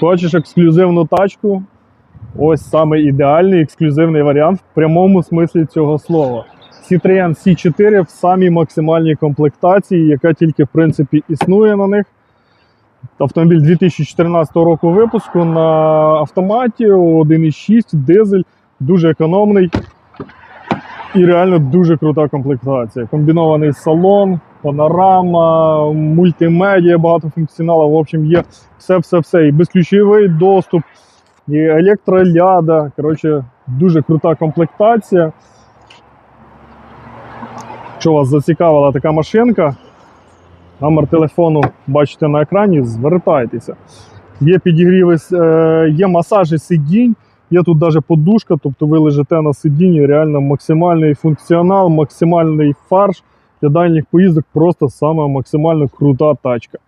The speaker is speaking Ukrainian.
Хочеш ексклюзивну тачку? Ось саме ідеальний ексклюзивний варіант в прямому смислі цього слова. Citroen C4 в самій максимальній комплектації, яка тільки в принципі існує на них. Автомобіль 2014 року випуску на автоматі 1.6 дизель, дуже економний і реально дуже крута комплектація. Комбінований салон, панорама, мультимедіа, багато функціоналів. В общем, є все-все-все. І безключовий доступ, і електроляда. Коротше, дуже крута комплектація. Якщо вас зацікавила така машинка, номер телефону бачите на екрані, звертайтеся. Є підігріви, е, є масажі сидінь, є тут навіть подушка, тобто ви лежите на сидінні, реально максимальний функціонал, максимальний фарш для дальніх поїздок, просто саме максимально крута тачка.